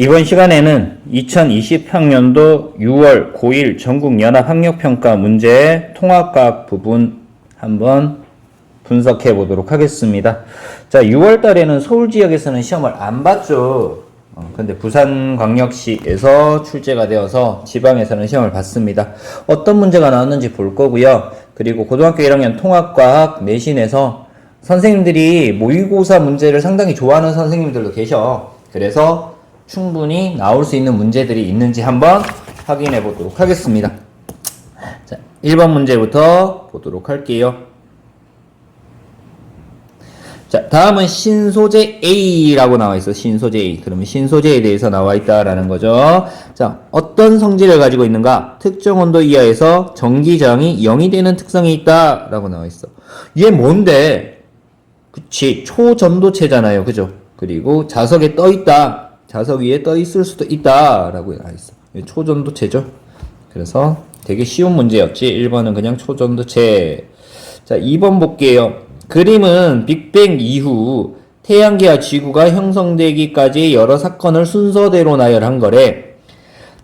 이번 시간에는 2020학년도 6월 고1 전국연합학력평가 문제 통합과학 부분 한번 분석해 보도록 하겠습니다. 자, 6월 달에는 서울 지역에서는 시험을 안 봤죠. 어, 근데 부산광역시에서 출제가 되어서 지방에서는 시험을 봤습니다. 어떤 문제가 나왔는지 볼 거고요. 그리고 고등학교 1학년 통합과학 내신에서 선생님들이 모의고사 문제를 상당히 좋아하는 선생님들도 계셔. 그래서 충분히 나올 수 있는 문제들이 있는지 한번 확인해 보도록 하겠습니다. 자, 1번 문제부터 보도록 할게요. 자, 다음은 신소재 A라고 나와 있어. 신소재 A. 그러면 신소재에 대해서 나와 있다라는 거죠. 자, 어떤 성질을 가지고 있는가? 특정 온도 이하에서 전기 저항이 0이 되는 특성이 있다라고 나와 있어. 얘 뭔데? 그치, 초전도체잖아요. 그죠? 그리고 자석에 떠 있다. 자석 위에 떠 있을 수도 있다라고 나와 있어. 초전도체죠. 그래서 되게 쉬운 문제였지. 1번은 그냥 초전도체. 자, 2번 볼게요. 그림은 빅뱅 이후 태양계와 지구가 형성되기까지 여러 사건을 순서대로 나열한 거래.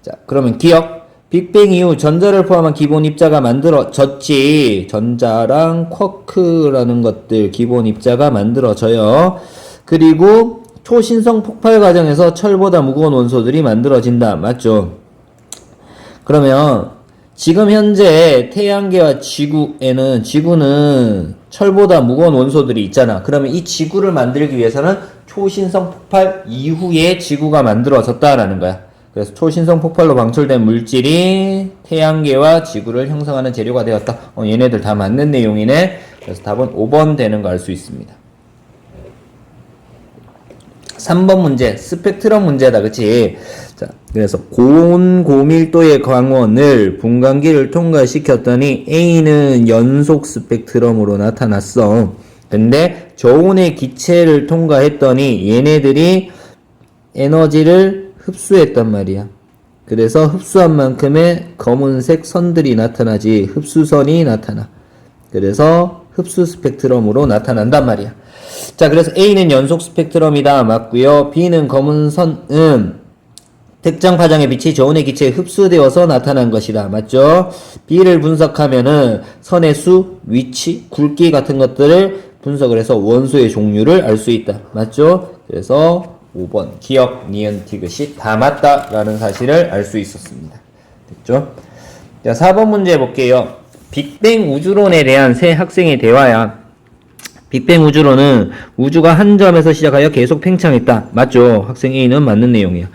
자, 그러면 기억. 빅뱅 이후 전자를 포함한 기본 입자가 만들어졌지. 전자랑 쿼크라는 것들 기본 입자가 만들어져요. 그리고 초신성 폭발 과정에서 철보다 무거운 원소들이 만들어진다. 맞죠? 그러면 지금 현재 태양계와 지구에는 지구는 철보다 무거운 원소들이 있잖아. 그러면 이 지구를 만들기 위해서는 초신성 폭발 이후에 지구가 만들어졌다라는 거야. 그래서 초신성 폭발로 방출된 물질이 태양계와 지구를 형성하는 재료가 되었다. 어, 얘네들 다 맞는 내용이네. 그래서 답은 5번 되는 거 알 수 있습니다. 3번 문제 스펙트럼 문제다. 그치? 자 그래서 고온 고밀도의 광원을 분광기를 통과시켰더니 A는 연속 스펙트럼으로 나타났어. 근데 저온의 기체를 통과했더니 얘네들이 에너지를 흡수했단 말이야. 그래서 흡수한 만큼의 검은색 선들이 나타나지. 흡수선이 나타나. 그래서 흡수 스펙트럼으로 나타난단 말이야 자, 그래서 A는 연속 스펙트럼이다. 맞고요. B는 검은 선은 특정 파장의 빛이 저온의 기체에 흡수되어서 나타난 것이다. 맞죠? B를 분석하면은 선의 수, 위치, 굵기 같은 것들을 분석을 해서 원소의 종류를 알 수 있다. 맞죠? 그래서 5번 기억, 니은, 티귿이 다 맞다라는 사실을 알 수 있었습니다. 됐죠? 자, 4번 문제 볼게요. 빅뱅 우주론에 대한 새 학생의 대화야. 빅뱅 우주론은 우주가 한 점에서 시작하여 계속 팽창했다. 맞죠? 학생 A는 맞는 내용이야.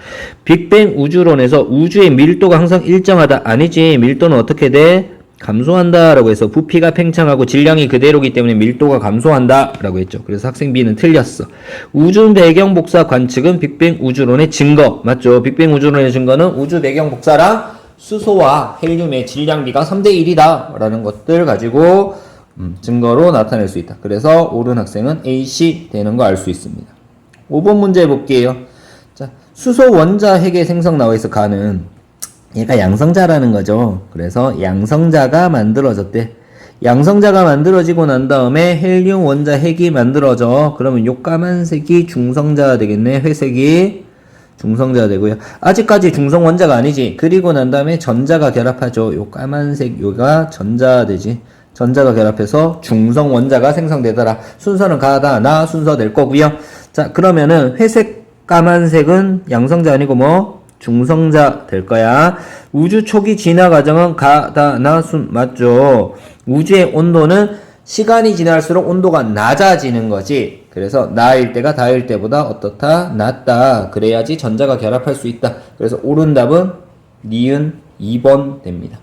빅뱅 우주론에서 우주의 밀도가 항상 일정하다. 아니지. 밀도는 어떻게 돼? 감소한다 라고 해서 부피가 팽창하고 질량이 그대로기 때문에 밀도가 감소한다 라고 했죠. 그래서 학생 B는 틀렸어. 우주 배경 복사 관측은 빅뱅 우주론의 증거. 맞죠? 빅뱅 우주론의 증거는 우주 배경 복사랑 수소와 헬륨의 질량비가 3대 1이다 라는 것들 가지고 음, 증거로 나타낼 수 있다. 그래서 옳은 학생은 AC 되는 거 알 수 있습니다. 5번 문제 볼게요. 자, 수소 원자 핵의 생성 나와 있어 가는 얘가 양성자라는 거죠. 그래서 양성자가 만들어졌대. 양성자가 만들어지고 난 다음에 헬륨 원자 핵이 만들어져. 그러면 요 까만색이 중성자가 되겠네. 회색이 중성자가 되고요. 아직까지 중성 원자가 아니지. 그리고 난 다음에 전자가 결합하죠. 요 까만색 요가 전자 되지. 전자가 결합해서 중성 원자가 생성되더라. 순서는 가다 나 순서 될 거고요. 자 그러면은 회색 까만색은 양성자 아니고 뭐 중성자 될 거야. 우주 초기 진화 과정은 가다 나 순 맞죠. 우주의 온도는 시간이 지날수록 온도가 낮아지는 거지. 그래서 나일 때가 다일 때보다 어떻다? 낮다. 그래야지 전자가 결합할 수 있다. 그래서 옳은 답은 니은 2번 됩니다.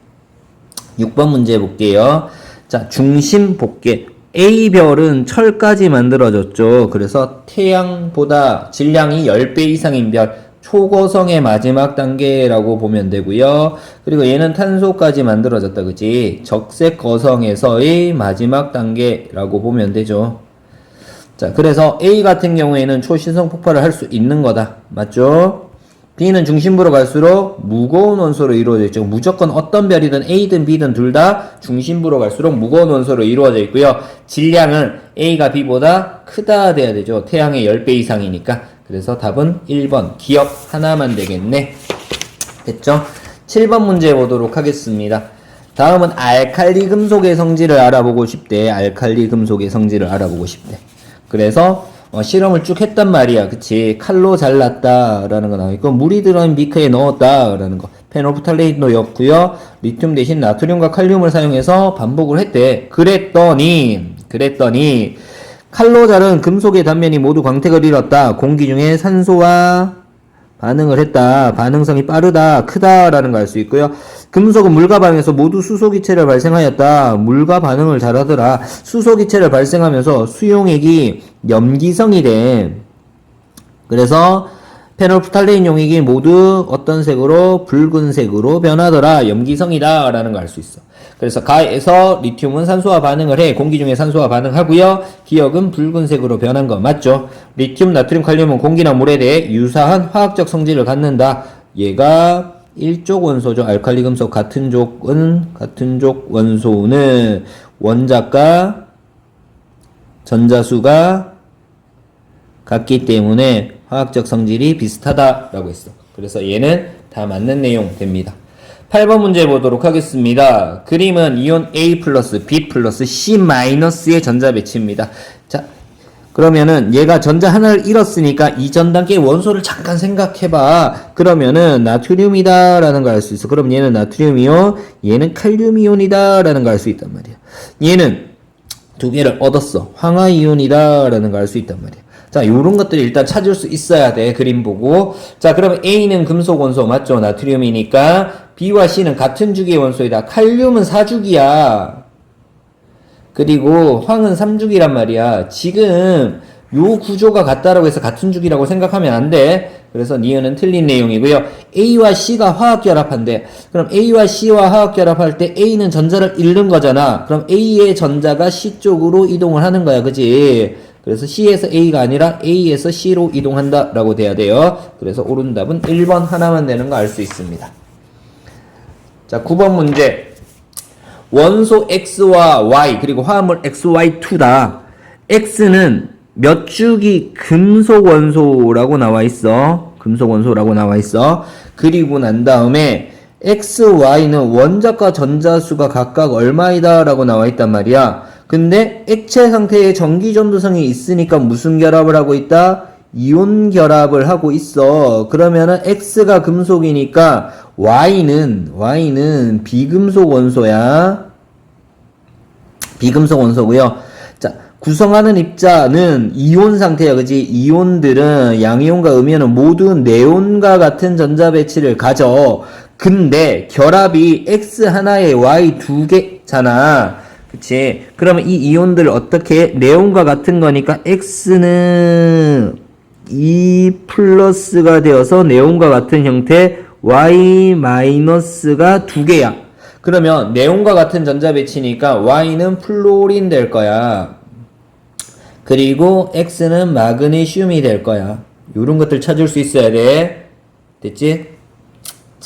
6번 문제 볼게요. 자, 중심 복개. A별은 철까지 만들어졌죠. 그래서 태양보다 질량이 10배 이상인 별, 초고성의 마지막 단계라고 보면 되고요. 그리고 얘는 탄소까지 만들어졌다, 그지? 적색 거성에서의 마지막 단계라고 보면 되죠. 자, 그래서 A 같은 경우에는 초신성 폭발을 할 수 있는 거다. 맞죠? B는 중심부로 갈수록 무거운 원소로 이루어져 있죠. 무조건 어떤 별이든 A든 B든 둘 다 중심부로 갈수록 무거운 원소로 이루어져 있고요. 질량은 A가 B보다 크다 돼야 되죠. 태양의 10배 이상이니까. 그래서 답은 1번 기억 하나만 되겠네. 됐죠? 7번 문제 보도록 하겠습니다. 다음은 알칼리 금속의 성질을 알아보고 싶대. 알칼리 금속의 성질을 알아보고 싶대. 그래서 어, 실험을 쭉 했단 말이야. 그치? 칼로 잘랐다 라는 거 나와있고 물이 들어있는 비크에 넣었다 라는 거. 페노프탈레이트도 였고요. 리튬 대신 나트륨과 칼륨을 사용해서 반복을 했대. 그랬더니 그랬더니 칼로 자른 금속의 단면이 모두 광택을 잃었다. 공기 중에 산소와 반응을 했다. 반응성이 빠르다, 크다라는 걸 알 수 있고요. 금속은 물과 반응해서 모두 수소기체를 발생하였다. 물과 반응을 잘하더라. 수소기체를 발생하면서 수용액이 염기성이 돼. 그래서 페놀프탈레인 용액이 모두 어떤 색으로 붉은색으로 변하더라. 염기성이다 라는 걸 알 수 있어. 그래서 가에서 리튬은 산소와 반응을 해. 공기 중에 산소와 반응하고요. 기억은 붉은색으로 변한 거 맞죠? 리튬, 나트륨, 칼륨은 공기나 물에 대해 유사한 화학적 성질을 갖는다. 얘가 일족 원소죠. 알칼리 금속 같은 족은 같은 족 원소는 원자가 전자수가 같기 때문에 화학적 성질이 비슷하다라고 했어. 그래서 얘는 다 맞는 내용 됩니다. 8번 문제 보도록 하겠습니다. 그림은 이온 A 플러스 B 플러스 C 마이너스의 전자 배치입니다. 자, 그러면은 얘가 전자 하나를 잃었으니까 이전 단계 원소를 잠깐 생각해봐. 그러면은 나트륨이다 라는 걸 알 수 있어. 그럼 얘는 나트륨이온, 얘는 칼륨이온이다 라는 걸 알 수 있단 말이야. 얘는 두 개를 얻었어. 황화이온이다 라는 걸 알 수 있단 말이야. 자, 요런 것들을 일단 찾을 수 있어야 돼. 그림 보고. 자, 그러면 A는 금속 원소 맞죠? 나트륨이니까. B와 C는 같은 주기의 원소이다. 칼륨은 4주기야. 그리고 황은 3주기란 말이야. 지금 요 구조가 같다라고 해서 같은 주기라고 생각하면 안 돼. 그래서 니은은 틀린 내용이고요. A와 C가 화학 결합한대. 그럼 A와 C와 화학 결합할 때 A는 전자를 잃는 거잖아. 그럼 A의 전자가 C 쪽으로 이동을 하는 거야. 그지? 그래서 C에서 A가 아니라 A에서 C로 이동한다 라고 돼야 돼요. 그래서 옳은 답은 1번 하나만 되는 거 알 수 있습니다. 자, 9번 문제. 원소 X와 Y 그리고 화합물 XY2다. X는 몇 주기 금속 원소라고 나와 있어. 금속 원소라고 나와 있어. 그리고 난 다음에 XY는 원자과 전자수가 각각 얼마이다 라고 나와 있단 말이야. 근데 액체 상태에 전기 전도성이 있으니까 무슨 결합을 하고 있다? 이온 결합을 하고 있어. 그러면은 X가 금속이니까 Y는 Y는 비금속 원소야. 비금속 원소고요. 자, 구성하는 입자는 이온 상태야. 그지? 이온들은 양이온과 음이온은 모두 네온과 같은 전자 배치를 가져. 근데 결합이 X 하나에 Y 두 개잖아. 그치? 그러면 이 이온들 어떻게 네온과 같은 거니까 X는 2 플러스가 되어서 네온과 같은 형태 Y 마이너스가 두 개야. 그러면 네온과 같은 전자 배치니까 Y는 플로린 될 거야. 그리고 X는 마그네슘이 될 거야. 요런 것들 찾을 수 있어야 돼. 됐지?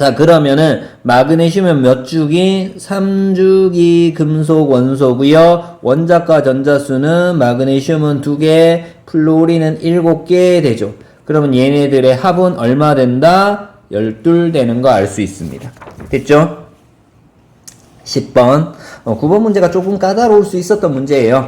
자, 그러면은 마그네슘은 몇 주기? 3주기 금속 원소고요. 원자과 전자수는 마그네슘은 2개, 플로린은 7개 되죠. 그러면 얘네들의 합은 얼마 된다? 12 되는 거 알 수 있습니다. 됐죠? 10번. 어, 9번 문제가 조금 까다로울 수 있었던 문제예요.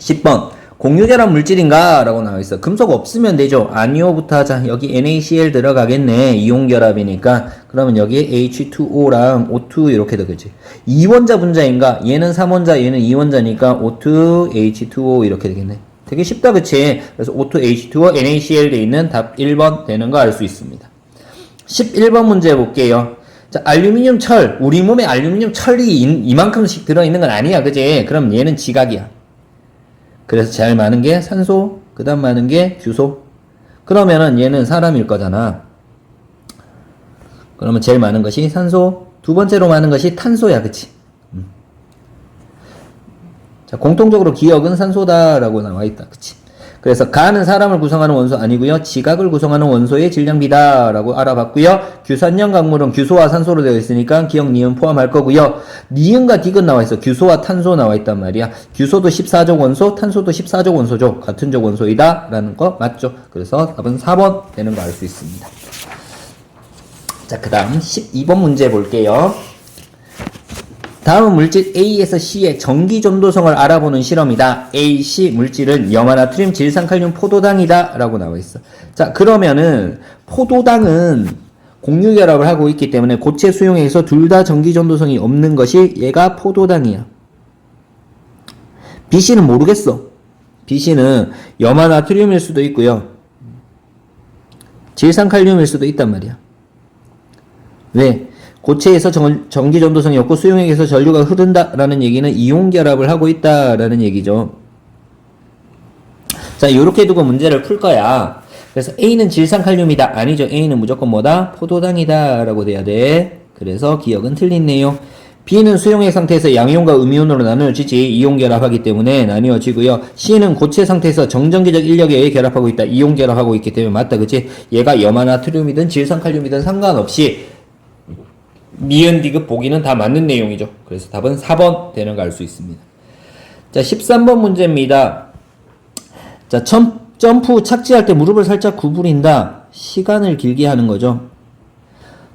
10번. 공유결합 물질인가? 라고 나와 있어. 금속 없으면 되죠. 아니오부터 하자. 여기 NaCl 들어가겠네. 이온결합이니까. 그러면 여기에 H2O랑 O2 이렇게 되겠지. 2원자 분자인가? 얘는 3원자, 얘는 2원자니까 O2, H2O 이렇게 되겠네. 되게 쉽다, 그치? 그래서 O2, H2O, NaCl 돼 있는 답 1번 되는 거 알 수 있습니다. 11번 문제 볼게요. 자, 알루미늄 철. 우리 몸에 알루미늄 철이 이- 이만큼씩 들어있는 건 아니야, 그지? 그럼 얘는 지각이야. 그래서 제일 많은 게 산소, 그 다음 많은 게 규소. 그러면은 얘는 사람일 거잖아. 그러면 제일 많은 것이 산소, 두 번째로 많은 것이 탄소야, 그치? 음. 자, 공통적으로 기억은 산소다라고 나와 있다, 그치? 그래서 가는 사람을 구성하는 원소 아니고요. 지각을 구성하는 원소의 질량비다라고 알아봤고요. 규산염 강물은 규소와 산소로 되어 있으니까 기억 니은 포함할 거고요. 니은과 딕은 나와 있어. 규소와 탄소 나와 있단 말이야. 규소도 14족 원소, 탄소도 14족 원소죠. 같은 족 원소이다라는 거 맞죠? 그래서 답은 4번 되는 거 알 수 있습니다. 자, 그 다음 12번 문제 볼게요. 다음은 물질 A에서 C의 전기 전도성을 알아보는 실험이다. A, C 물질은 염화 나트륨, 질산칼륨, 포도당이다. 라고 나와 있어. 자, 그러면은 포도당은 공유결합을 하고 있기 때문에 고체 수용액에서 둘 다 전기 전도성이 없는 것이 얘가 포도당이야. B, C는 모르겠어. B, C는 염화 나트륨일 수도 있고요. 질산칼륨일 수도 있단 말이야. 왜? 고체에서 전, 전기 전도성이 없고 수용액에서 전류가 흐른다라는 얘기는 이온 결합을 하고 있다라는 얘기죠. 자, 이렇게 두고 문제를 풀 거야. 그래서 A는 질산칼륨이다. 아니죠. A는 무조건 뭐다? 포도당이다 라고 돼야 돼. 그래서 기억은 틀리네요. B는 수용액 상태에서 양이온과 음이온으로 나누어지지 이온 결합하기 때문에 나뉘어지고요. C는 고체 상태에서 정전기적 인력에 의해 결합하고 있다. 이온 결합하고 있기 때문에 맞다. 그치? 얘가 염화나트륨이든 질산칼륨이든 상관없이 미은 디귿 보기는 다 맞는 내용이죠. 그래서 답은 4번 되는 거 알 수 있습니다. 자, 13번 문제입니다. 자, 점, 점프 착지할 때 무릎을 살짝 구부린다. 시간을 길게 하는 거죠.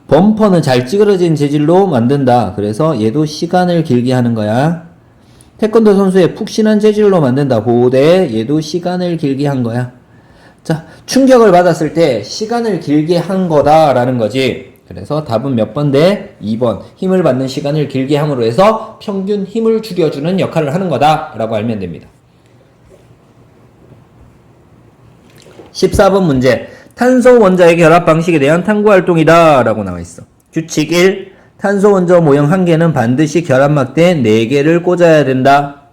범퍼는 잘 찌그러진 재질로 만든다. 그래서 얘도 시간을 길게 하는 거야. 태권도 선수의 푹신한 재질로 만든다. 보호대 얘도 시간을 길게 한 거야. 자, 충격을 받았을 때 시간을 길게 한 거다라는 거지. 그래서 답은 몇번 돼? 2번. 힘을 받는 시간을 길게 함으로 해서 평균 힘을 줄여주는 역할을 하는 거다라고 알면 됩니다. 14번 문제. 탄소 원자의 결합 방식에 대한 탐구 활동이다 라고 나와 있어. 규칙 1. 탄소 원자 모형 한 개는 반드시 결합 막대 4개를 꽂아야 된다.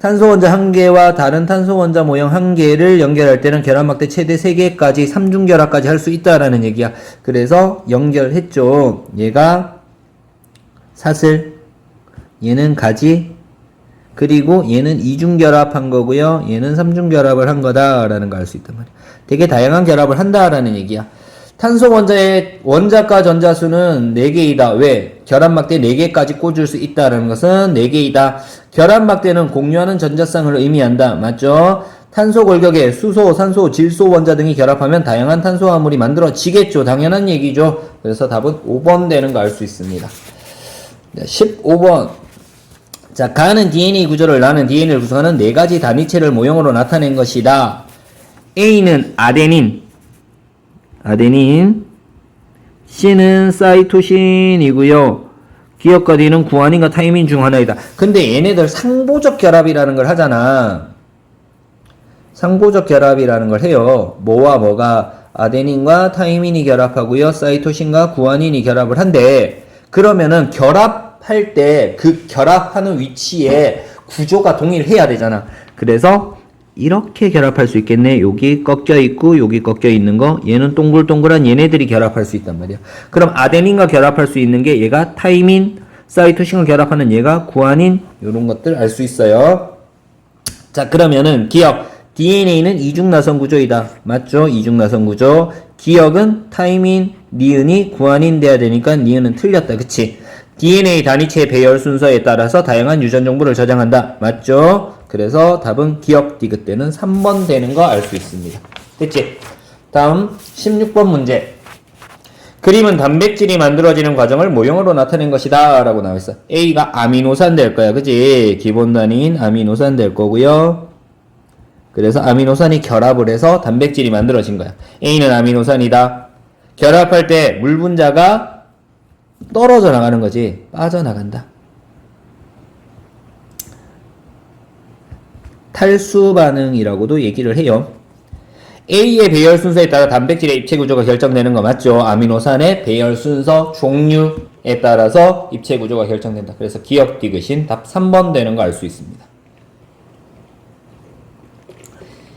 탄소 원자 한 개와 다른 탄소 원자 모형 한 개를 연결할 때는 결합 막대 최대 3개까지 3중 결합까지 할 수 있다라는 얘기야. 그래서 연결했죠. 얘가 사슬, 얘는 가지, 그리고 얘는 이중 결합한 거고요. 얘는 삼중 결합을 한 거다라는 걸 알 수 있단 말이야. 되게 다양한 결합을 한다라는 얘기야. 탄소 원자의 원자과 전자수는 4개이다. 왜? 결합막대 4개까지 꽂을 수 있다라는 것은 4개이다. 결합막대는 공유하는 전자쌍을 의미한다. 맞죠? 탄소 골격에 수소, 산소, 질소 원자 등이 결합하면 다양한 탄소 화물이 만들어지겠죠. 당연한 얘기죠. 그래서 답은 5번 되는 거 알 수 있습니다. 15번. 자, 가는 DNA 구조를 나는 DNA를 구성하는 네 가지 단위체를 모형으로 나타낸 것이다. A는 아데닌, 아데닌, C는 사이토신이고요. 기억과 D는 구아닌과 타이민 중 하나이다. 근데 얘네들 상보적 결합이라는 걸 하잖아. 상보적 결합이라는 걸 해요. 뭐와 뭐가 아데닌과 타이민이 결합하고요. 사이토신과 구아닌이 결합을 한대. 그러면은 결합할 때 그 결합하는 위치에 구조가 동일해야 되잖아. 그래서 이렇게 결합할 수 있겠네. 여기 꺾여 있고 여기 꺾여 있는 거. 얘는 동글동글한 얘네들이 결합할 수 있단 말이야. 그럼 아데닌과 결합할 수 있는 게 얘가 타이민, 사이토신과 결합하는 얘가 구아닌 이런 것들 알 수 있어요. 자 그러면은 기억 DNA는 이중나선 구조이다. 맞죠? 이중나선 구조. 기억은 타이민, 니은이 구아닌 돼야 되니까 니은은 틀렸다. 그치? DNA 단위체 배열 순서에 따라서 다양한 유전 정보를 저장한다. 맞죠? 그래서 답은 기억 디귿 때는 3번 되는 거 알 수 있습니다. 됐지? 다음 16번 문제. 그림은 단백질이 만들어지는 과정을 모형으로 나타낸 것이다 라고 나와 있어. A가 아미노산 될 거야. 그지? 기본 단위인 아미노산 될 거고요. 그래서 아미노산이 결합을 해서 단백질이 만들어진 거야. A는 아미노산이다. 결합할 때 물 분자가 떨어져 나가는 거지. 빠져나간다. 탈수 반응이라고도 얘기를 해요. A의 배열 순서에 따라 단백질의 입체 구조가 결정되는 거 맞죠? 아미노산의 배열 순서, 종류에 따라서 입체 구조가 결정된다. 그래서 기억 디귿인 답 3번 되는 거 알 수 있습니다.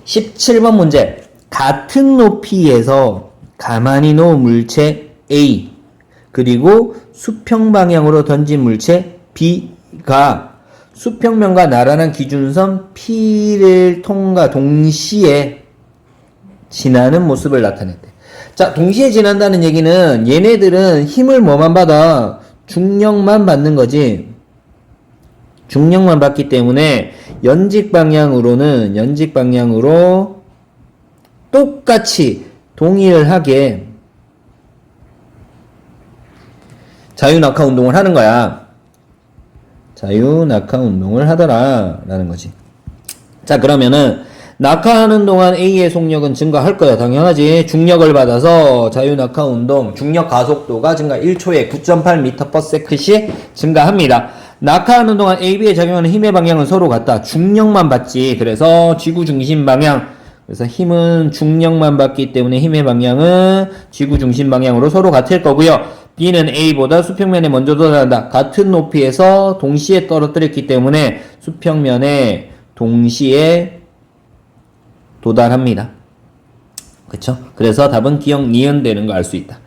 17번 문제. 같은 높이에서 가만히 놓은 물체 A 그리고 수평 방향으로 던진 물체 B가 수평면과 나란한 기준선 P를 통과 동시에 지나는 모습을 나타냈대. 자, 동시에 지난다는 얘기는 얘네들은 힘을 뭐만 받아? 중력만 받는 거지. 중력만 받기 때문에 연직 방향으로는 연직 방향으로 똑같이 동일하게 자유낙하 운동을 하는 거야. 자유 낙하 운동을 하더라 라는 거지. 자 그러면은 낙하하는 동안 A의 속력은 증가할 거야. 당연하지. 중력을 받아서 자유낙하 운동 중력 가속도가 증가 1초에 9.8m/s씩 증가합니다. 낙하하는 동안 AB에 작용하는 힘의 방향은 서로 같다. 중력만 받지. 그래서 지구 중심 방향. 그래서 힘은 중력만 받기 때문에 힘의 방향은 지구 중심 방향으로 서로 같을 거고요 B는 A보다 수평면에 먼저 도달한다 같은 높이에서 동시에 떨어뜨렸기 때문에 수평면에 동시에 도달합니다. 그쵸? 그래서 답은 기억 니은 되는 거 알 수 있다.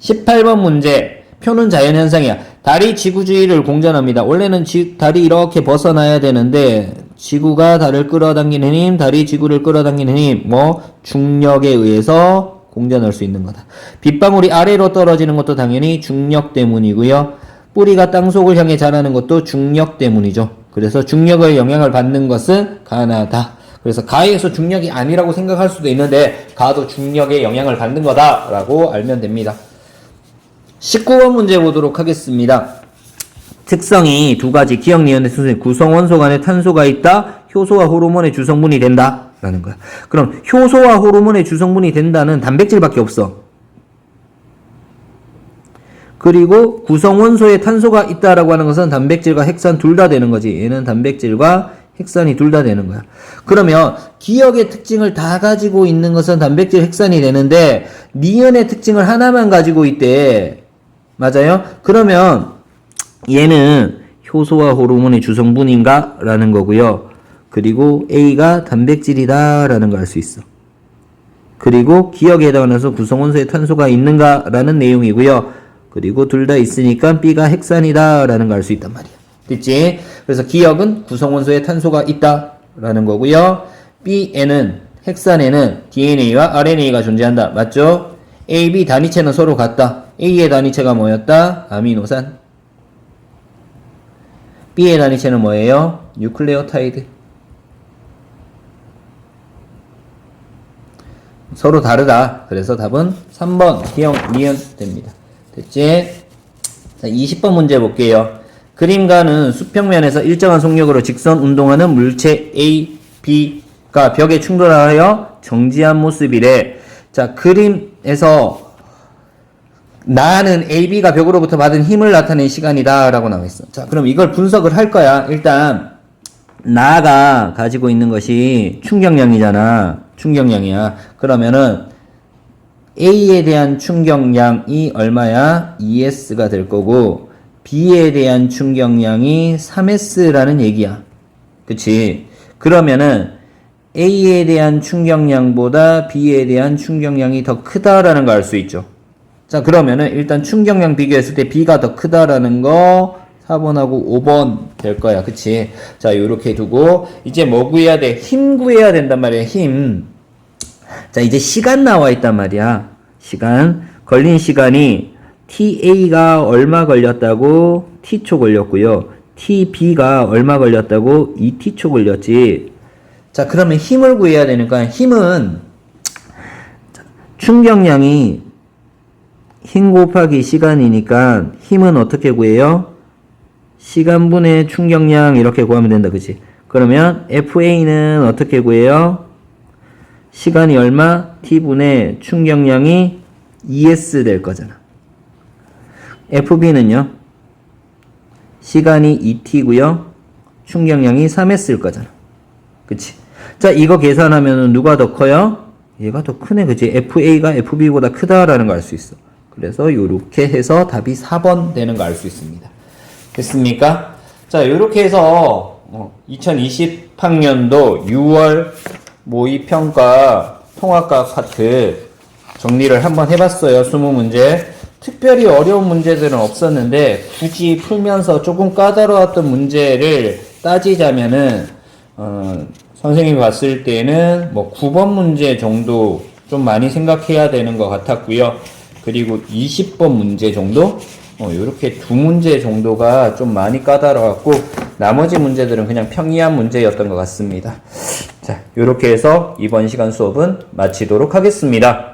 18번 문제. 표는 자연현상이야. 달이 지구 주위를 공전합니다. 원래는 지, 달이 이렇게 벗어나야 되는데, 지구가 달을 끌어당기는 힘, 달이 지구를 끌어당기는 힘, 뭐, 중력에 의해서 공전할 수 있는 거다. 빗방울이 아래로 떨어지는 것도 당연히 중력 때문이고요. 뿌리가 땅속을 향해 자라는 것도 중력 때문이죠. 그래서 중력의 영향을 받는 것은 가나다. 그래서 가에서 중력이 아니라고 생각할 수도 있는데 가도 중력의 영향을 받는 거다라고 알면 됩니다. 19번 문제 보도록 하겠습니다. 특성이 두 가지 기억 니은의 순서 구성원소 간에 탄소가 있다. 효소와 호르몬의 주성분이 된다. 라는 거야. 그럼 효소와 호르몬의 주성분이 된다는 단백질밖에 없어. 그리고 구성원소에 탄소가 있다라고 하는 것은 단백질과 핵산 둘 다 되는 거지. 얘는 단백질과 핵산이 둘 다 되는 거야. 그러면 기억의 특징을 다 가지고 있는 것은 단백질 핵산이 되는데 니은의 특징을 하나만 가지고 있대. 맞아요? 그러면 얘는 효소와 호르몬의 주성분인가? 라는 거고요. 그리고 A가 단백질이다 라는 걸 알 수 있어. 그리고 기억에 해당해서 구성원소에 탄소가 있는가? 라는 내용이고요. 그리고 둘 다 있으니까 B가 핵산이다 라는 걸 알 수 있단 말이야. 됐지? 그래서 기억은 구성원소에 탄소가 있다 라는 거고요. B에는 핵산에는 DNA와 RNA가 존재한다. 맞죠? A, B 단위체는 서로 같다. A의 단위체가 뭐였다? 아미노산. B의 단위체는 뭐예요? 뉴클레오타이드. 서로 다르다. 그래서 답은 3번 기억 니은 됩니다. 됐지? 자, 20번 문제 볼게요. 그림가는 수평면에서 일정한 속력으로 직선 운동하는 물체 A, B가 벽에 충돌하여 정지한 모습이래. 자, 그림에서 나는 AB가 벽으로부터 받은 힘을 나타낸 시간이다 라고 나와 있어. 자, 그럼 이걸 분석을 할 거야. 일단, 나가 가지고 있는 것이 충격량이잖아. 충격량이야. 그러면은, A에 대한 충격량이 얼마야? ES가 될 거고, B에 대한 충격량이 3S라는 얘기야. 그치? 그러면은, A에 대한 충격량보다 B에 대한 충격량이 더 크다라는 거알수 있죠. 자, 그러면은 일단 충격량 비교했을 때 B가 더 크다라는 거 4번하고 5번 될 거야. 그치? 자, 요렇게 두고 이제 뭐 구해야 돼? 힘 구해야 된단 말이야. 힘. 자, 이제 시간 나와 있단 말이야. 시간. 걸린 시간이 TA가 얼마 걸렸다고 T초 걸렸고요. TB가 얼마 걸렸다고 2T초 걸렸지. 자, 그러면 힘을 구해야 되니까 힘은 충격량이 힘 곱하기 시간이니까 힘은 어떻게 구해요? 시간분의 충격량 이렇게 구하면 된다. 그치? 그러면 FA는 어떻게 구해요? 시간이 얼마? T분의 충격량이 ES 될 거잖아. FB는요? 시간이 2T고요. 충격량이 3S일 거잖아. 그치? 자, 이거 계산하면 누가 더 커요? 얘가 더 크네. 그치? FA가 FB보다 크다라는 걸 알 수 있어. 그래서 이렇게 해서 답이 4번 되는 거알수 있습니다. 됐습니까? 자, 이렇게 해서 2020학년도 6월 모의평가 통합과 파트 정리를 한번 해봤어요. 20문제. 특별히 어려운 문제들은 없었는데 굳이 풀면서 조금 까다로웠던 문제를 따지자면은 어, 선생님이 봤을 때는 뭐 9번 문제 정도 좀 많이 생각해야 되는 것 같았고요. 그리고 20번 문제 정도 어, 이렇게 두 문제 정도가 좀 많이 까다로웠고 나머지 문제들은 그냥 평이한 문제였던 것 같습니다. 자, 이렇게 해서 이번 시간 수업은 마치도록 하겠습니다.